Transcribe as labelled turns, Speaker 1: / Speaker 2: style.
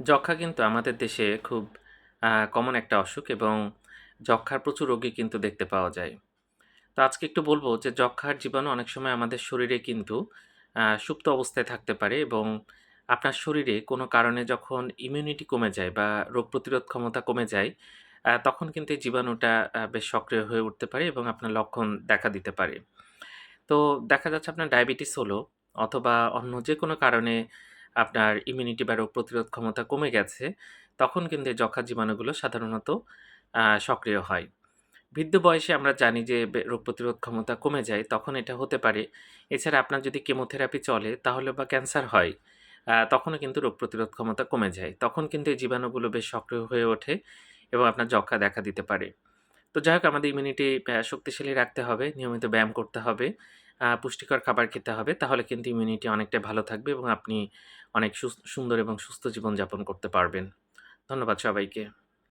Speaker 1: যক্ষ্মা কিন্তু আমাদের দেশে খুব কমন একটা অসুখ এবং যক্ষ্মার প্রচুর রোগী কিন্তু দেখতে পাওয়া যায়। তো আজকে একটু বলব যে যক্ষ্মার জীবাণু অনেক সময় আমাদের শরীরে কিন্তু সুপ্ত অবস্থায় থাকতে পারে এবং আপনার শরীরে কোনো কারণে যখন ইমিউনিটি কমে যায় বা রোগ প্রতিরোধ ক্ষমতা কমে যায়, তখন কিন্তু এই জীবাণুটা বেশ সক্রিয় হয়ে উঠতে পারে এবং আপনার লক্ষণ দেখা দিতে পারে। তো দেখা যাচ্ছে আপনার ডায়াবেটিস হলো অথবা অন্য যে কোনো কারণে আপনার ইমিউনিটি বা রোগ প্রতিরোধ ক্ষমতা কমে গেছে, তখন কিন্তু এই যক্ষ্মার জীবাণুগুলো সাধারণত সক্রিয় হয়। বৃদ্ধ বয়সে আমরা জানি যে রোগ প্রতিরোধ ক্ষমতা কমে যায়, তখন এটা হতে পারে। এছাড়া আপনার যদি কেমোথেরাপি চলে তাহলে বা ক্যান্সার হয়, তখনও কিন্তু রোগ প্রতিরোধ ক্ষমতা কমে যায়। তখন কিন্তু এই জীবাণুগুলো বেশ সক্রিয় হয়ে ওঠে এবং আপনার যক্ষ্মা দেখা দিতে পারে। তো যাই হোক আমাদের ইমিউনিটি শক্তিশালী রাখতে হবে, নিয়মিত ব্যায়াম করতে হবে, পুষ্টিকর খাবার খেতে হবে। তাহলে কিন্তু ইমিউনিটি অনেকটা ভালো থাকবে এবং আপনি অনেক সুন্দর এবং সুস্থ জীবনযাপন করতে পারবেন। ধন্যবাদ সবাইকে।